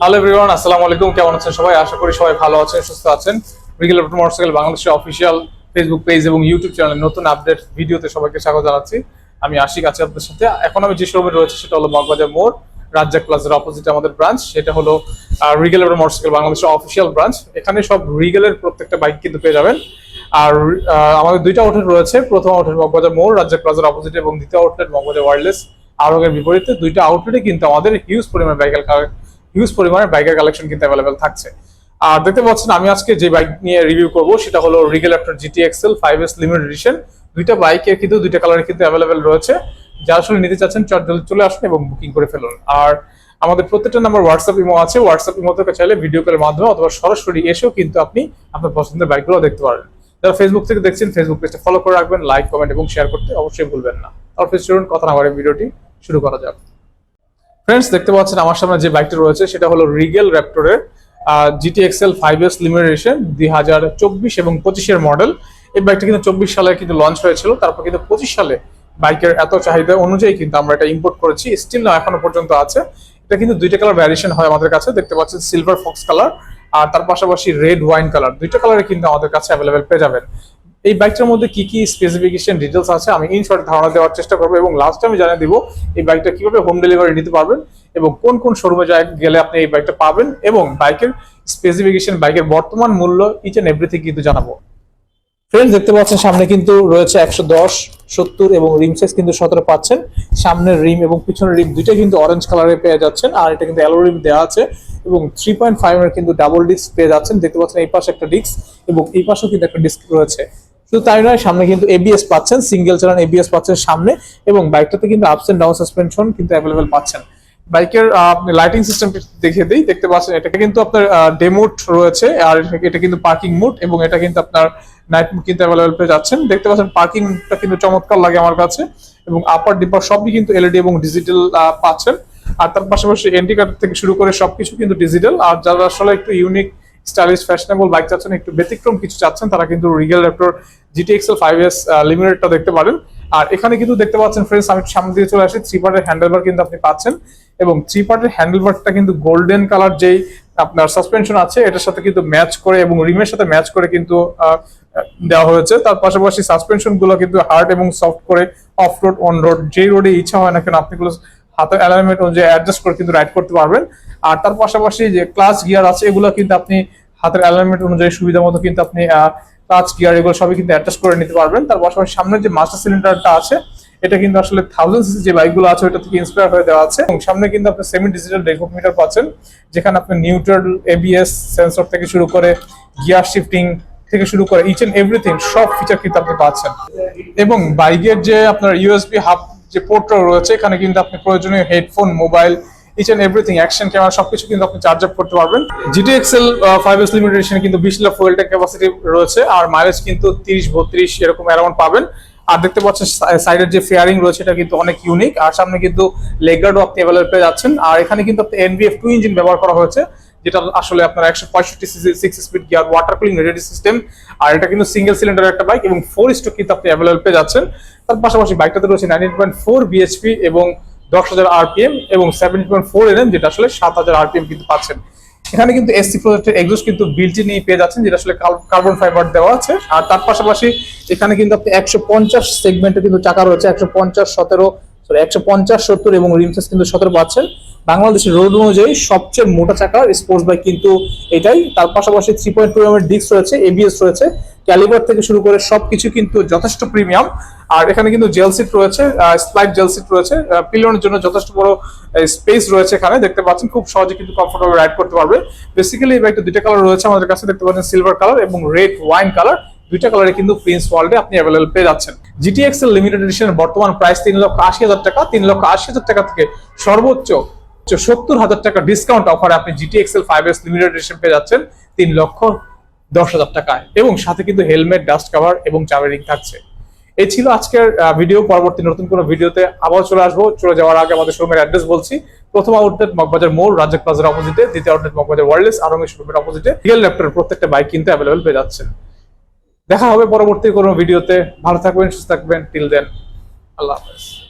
Hello everyone আসসালামু আলাইকুম। কেমন আছেন সবাই? আশা করি সবাই ভালো আছেন, সুস্থ আছেন। রিগেল মোটরসাইকেল বাংলাদেশের অফিসিয়াল ফেসবুক পেজ এবং ইউটিউব চ্যানেলের নতুন আপডেট ভিডিওতে সবাইকে স্বাগত জানাচ্ছি। আমি আশিক আছি আপনাদের সাথে। এখন আমি যে শোরুমে রয়েছে, সেটা হলো মগবাজার মোড়, রাজ্জাক প্লাজার অপোজিটে আমাদের ব্রাঞ্চ সেটা হলো রিগেল মোটরসাইকেল বাংলাদেশের অফিসিয়াল ব্রাঞ্চ এখানে সব রিগেলের প্রত্যেকটা বাইক কিন্তু পেয়ে যাবেন। আর আমাদের দুইটা আউটলেট রয়েছে। প্রথম আউটলেট মগবাজার মোড়, রাজ্জাক প্লাজার অপোজিটে এবং দ্বিতীয় আউটলেট মগবাজার ওয়ারলেস আরোগের বিপরীতে। দুইটা আউটলেটে কিন্তু আমাদের হিউজ পরিমাণ বাইকের হিউজ পরিমাণে বাইকের কালেকশন কিন্তু অ্যাভেলেবেল থাকছে। আর দেখতে পাচ্ছেন, আমি আজকে যে বাইক নিয়ে রিভিউ করব, সেটা হলো Rigel Apter GT Excel five S limited edition দুইটা বাইকের কিন্তু, দুইটা কালারে কিন্তু অ্যাভেলেবেল রয়েছে। যা আসলে নিতে চাচ্ছেন, চট জলদি চলে আসুন এবং বুকিং করে ফেলুন। আর আমাদের প্রত্যেকটা নাম্বার হোয়াটসঅ্যাপ ইমো আছে। হোয়াটসঅ্যাপ ইমো থেকে চাইলে ভিডিও কলের মাধ্যমে অথবা সরাসরি এসেও কিন্তু আপনি আপনার পছন্দের বাইকগুলো দেখতে পারেন। যারা ফেসবুক থেকে দেখছেন ফেসবুক পেজটা ফলো করে রাখবেন লাইক কমেন্ট এবং শেয়ার করতে অবশ্যই ভুলবেন না। তারপর চলুন, কথা না ভিডিওটি শুরু করা যাক। ফ্রেন্ডস দেখতে পাচ্ছেন আমার সামনে যে বাইকটি রয়েছে, সেটা হলো Regal র্যাপটরের GT XL five S limitation দুই হাজার চব্বিশ এবং পঁচিশের মডেল এই বাইকটা কিন্তু চব্বিশ সালে কিন্তু লঞ্চ হয়েছিল, তারপর কিন্তু পঁচিশ সালে বাইকের এত চাহিদা অনুযায়ী কিন্তু আমরা এটা ইম্পোর্ট করেছি স্টিল না এখনও পর্যন্ত আছে। এটা কিন্তু দুইটা কালার ভ্যারিয়েশন হয় আমাদের কাছে, দেখতে পাচ্ছেন সিলভার ফক্স কালার আর তার পাশাপাশি রেড ওয়াইন কালার দুইটা কালারে কিন্তু আমাদের কাছে অ্যাভেলেবেল পেয়ে যাবেন। এই বাইকটার মধ্যে কি কি স্পেসিফিকেশন ডিটেলস আছে, আমি ইন শর্ট ধারণা দেওয়ার চেষ্টা করব এবং লাস্ট আমি জানিয়ে দিব এই বাইকটা কীভাবে হোম ডেলিভারি নিতে পারবেন এবং কোন কোন শোরুমে গেলে আপনি এই বাইকটা পাবেন এবং বাইকের স্পেসিফিকেশন বাইকের বর্তমান মূল্য ইচ এন্ড এভরিথিং কিন্তু জানাব। ফ্রেন্ডস দেখতে পাচ্ছেন সামনে কিন্তু রয়েছে একশো দশ, সত্তর এবং রিম সাইজ কিন্তু সতেরো পাচ্ছেন। সামনের রিম এবং পিছনের রিম দুইটা কিন্তু অরেঞ্জ কালারে পেয়ে যাচ্ছেন, আর এটা কিন্তু অ্যালো রিম দেওয়া আছে এবং থ্রি পয়েন্ট ফাইভ এর কিন্তু ডাবল ডিস্ক পেয়ে যাচ্ছেন। দেখতে পাচ্ছেন এই পাশে একটা ডিস্ক এবং এই পাশেও কিন্তু একটা ডিস্ক রয়েছে। শুধু তাই নয়, সামনে কিন্তু এবিএস পাচ্ছেন সিঙ্গেল চালান এবিএস পাচ্ছেন সামনে এবং বাইকটাতে কিন্তু আপস এন্ড ডাউন সাসপেনশন কিন্তু অ্যাভেলেবেল পাচ্ছেন। বাইকের লাইটিং সিস্টেম দেখে দিই, দেখতে পাচ্ছেন এটা কিন্তু আপনার ডে ডেমোট রয়েছে, আর এটা কিন্তু পার্কিং মোড এবং এটা কিন্তু আপনার নাইট মোড কিন্তু অ্যাভেলেবেল পেয়ে যাচ্ছেন। দেখতে পাচ্ছেন পার্কিংটা কিন্তু চমৎকার লাগে আমার কাছে এবং আপার ডিপার সবই কিন্তু এলইডি এবং ডিজিটাল পাচ্ছেন। আর তার পাশাপাশি এন্টি কার্ড থেকে শুরু করে সবকিছু কিন্তু ডিজিটাল আর যারা আসলে একটু ইউনিক স্টাইলিশ ফ্যাশনেবল বাইক চাচ্ছেন, একটু ব্যতিক্রম কিছু চাচ্ছেন, তারা কিন্তু Regal Raptor GT XL five S লিমিটেডটা দেখতে পারেন। আর এখানে কিন্তু দেখতে পাচ্ছেন ফ্রেন্ডস আমি সামনে দিয়ে চলে আসি থ্রি পার্টের হ্যান্ডেলবার কিন্তু আপনি পাচ্ছেন। এবং থ্রি পার্টের হ্যান্ডেলবারটা কিন্তু গোল্ডেন কালার যেই আপনার সাসপেনশন আছে, এটার সাথে কিন্তু ম্যাচ করে এবং রিমের সাথে ম্যাচ করে কিন্তু দেওয়া হয়েছে। তার পাশাপাশি সাসপেনশনগুলো কিন্তু হার্ড এবং সফট করে অফ রোড অন রোড যেই রোডে ইচ্ছা হয় না কেন, আপনি গুলো হাতের অ্যালাইনমেন্ট অনুযায়ী অ্যাডজাস্ট করে কিন্তু রাইড করতে পারবেন। আর তার পাশাপাশি যে ক্লাস গিয়ার আছে, এগুলো কিন্তু আপনি হাতের অ্যালাইনমেন্ট অনুযায়ী সুবিধা মতো কিন্তু আপনি ক্লাচ গিয়ার এগুলো সবই কিন্তু অ্যাডজাস্ট করে নিতে পারবেন। তার পাশাপাশি সামনে যে মাস্টার সিলিন্ডারটা আছে, এটা কিন্তু আসলে থাউজেন্ড সিসি যে বাইকগুলো আছে, ওটা থেকে ইন্সপায়ার হয়ে দেওয়া আছে। এবং সামনে কিন্তু আপনি সেমি ডিজিটাল ডেকোমিটার পাচ্ছেন, যেখানে আপনি নিউট্রাল এবিএস সেন্সর থেকে শুরু করে গিয়ার শিফটিং থেকে শুরু করে ইচ এন্ড এভরিথিং সব ফিচার কিন্তু আপনি পাচ্ছেন। এবং বাইকের যে আপনার ইউএসবি হাব যে পোর্টটা রয়েছে, এখানে কিন্তু আপনি প্রয়োজনীয় headphone mobile each and everything action camera সবকিছু কিন্তু আপনি চার্জ আপ করতে পারবেন। GT XL five S limited কিন্তু বিশ লাখ ফুয়েল ট্যাঙ্ক ক্যাপাসিটি রয়েছে, আর মাইলেজ কিন্তু তিরিশ, বত্রিশ এরকম অ্যারাউন্ড পাবেন। আর দেখতে পাচ্ছেন সাইডের যে ফেয়ারিং রয়েছে, এটা কিন্তু অনেক ইউনিক আর সামনে কিন্তু লেগার্ডও আপনি অ্যাভেলেবল পেয়ে যাচ্ছেন। আর এখানে কিন্তু আপনি এনবিএফ টু ইঞ্জিন ব্যবহার করা হয়েছে, যেটা আসলে আপনার একশো পঁয়ষট্টি six speed gear water cooling ready system আর এটা কিন্তু সিঙ্গেল সিলিন্ডার একটা বাইক এবং ফোর স্টক কিন্তু আপনি অ্যাভেলেবল পেয়ে যাচ্ছেন। তার পাশাপাশি বাইকটাতে রয়েছে নাইনটিন পয়েন্ট ফোর বিএচপি এবং দশ হাজার আরপিএম এবং সেভেন্টি পয়েন্ট ফোর এনএম যেটা আসলে সাত হাজার আরপিএম কিন্তু পাচ্ছেন। এখানে কিন্তু এসসি প্রজেক্টের এক্সস্ট কিন্তু বিল্টি নিয়ে পেয়ে যাচ্ছেন, যেটা আসলে কার্বন ফাইবার দেওয়া আছে। আর তার পাশাপাশি এখানে কিন্তু আপনি একশো পঞ্চাশ সেগমেন্টে কিন্তু চাকা রয়েছে, একশো পঞ্চাশ, সতেরো একশো পঞ্চাশ, সত্তর এবং রিমসেস কিন্তু সতেরো পাচ্ছেন। বাংলাদেশের রোড অনুযায়ী সবচেয়ে মোটা চাকার স্পোর্টস বাইক কিন্তু এটাই। তার পাশাপাশি থ্রি পয়েন্ট টু এর ডিস্ক রয়েছে এবিএস রয়েছে। ক্যালিবার থেকে শুরু করে সবকিছু কিন্তু যথেষ্ট প্রিমিয়াম আর এখানে কিন্তু জেল সিট রয়েছে স্প্লাইট জেল সিট রয়েছে। পিলিয়নের জন্য যথেষ্ট বড় স্পেস রয়েছে এখানে। দেখতে পাচ্ছেন, খুব সহজে কিন্তু কমফোর্টেবল রাইড করতে পারবে। বেসিক্যালি এই বাইকটা দুইটা কালার রয়েছে আমাদের কাছে। দেখতে পাচ্ছেন সিলভার কালার এবং রেড ওয়াইন কালার দুইটা কালারে কিন্তু প্রিন্স ওয়ার্ল্ডে আপনি অ্যাভেলেবল পেয়ে যাচ্ছেন। জিটিএক্সেল লিমিটেড এডিশনের বর্তমান প্রাইস তিন লক্ষ আশি হাজার টাকা। তিন লক্ষ আশি হাজার টাকা থেকে সর্বোচ্চ সত্তর হাজার টাকা ডিসকাউন্ট অফারে আপনি GT XL five S limited edition পেয়ে যাচ্ছেন তিন লক্ষ দশ হাজার টাকায়। এবং সাথে কিন্তু হেলমেট ডাস্ট কভার এবং চাবেরিং থাকছে। এই ছিল আজকের ভিডিও পরবর্তী নতুন কোনো ভিডিওতে আবার চলে আসব। চলে যাওয়ার আগে আমাদের শোরুমের অ্যাড্রেস বলছি। প্রথম আউটলেট মগবাজার মোড়, রাজ্জাক প্লাজার অপোজিটে দ্বিতীয় আউটলেট মগবাজার ওয়ার্ল্ডলেস আরঙ্গের শোরুমের অপোজিটে রিয়েল ল্যাপটপের প্রত্যেকটা বাইক কিন্তু অ্যাভেলেবেল পেয়ে যাচ্ছেন। দেখা হবে পরবর্তী কোনো ভিডিওতে ভালো থাকবেন, সুস্থ থাকবেন। টিল দেন আল্লাহ হাফেজ।